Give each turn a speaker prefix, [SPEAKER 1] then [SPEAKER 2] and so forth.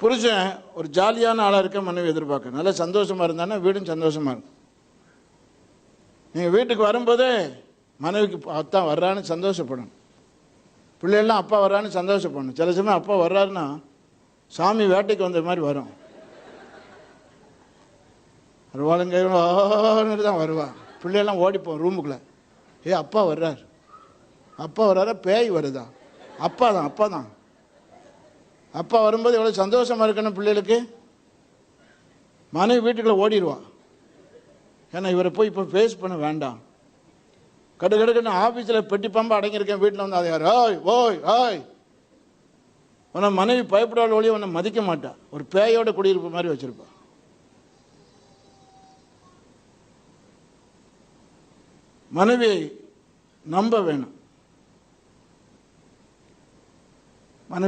[SPEAKER 1] புருஷன் ஒரு ஜாலியான ஆளாக இருக்க மனைவி எதிர்பார்க்க நல்லா சந்தோஷமாக இருந்தானே வீடும் சந்தோஷமாக இருக்கும். நீங்கள் வீட்டுக்கு வரும்போதே மனைவிக்கு அத்தான் வர்றான்னு சந்தோஷப்படணும். பிள்ளைகள்லாம் அப்பா வர்றான்னு சந்தோஷப்படணும். சில சமயம் அப்பா வர்றாருன்னா சாமி வேட்டைக்கு வந்த மாதிரி வரும். வருவாளுங்க தான் வருவான் பிள்ளையெல்லாம் ஓடிப்போம் ரூமுக்குள்ளே. ஏ அப்பா வர்றார். அப்பா வர்றாரா பேய் வருதா? அப்பா தான் அப்பா தான். அப்பா வரும்போது எவ்வளோ சந்தோஷமாக இருக்கணும் பிள்ளைகளுக்கு? மனைவி வீட்டுக்குள்ளே ஓடிடுவான். ஏன்னா இவரை போய் இப்போ ஃபேஸ் பண்ண வேண்டாம். கடு கடுக்குன்னு ஆஃபீஸில் பெட்டி பம்பு அடங்கியிருக்கேன் வீட்டில் வந்து அதை யார்? ஓய் ஓய் ஓய். உன்னை மனைவி பயப்படாத ஒழிய உன்னை மதிக்க மாட்டான் ஒரு பேயோட குடியிருப்பு மாதிரி வச்சுருப்பான் மனைவியை நம்ப வேணும்.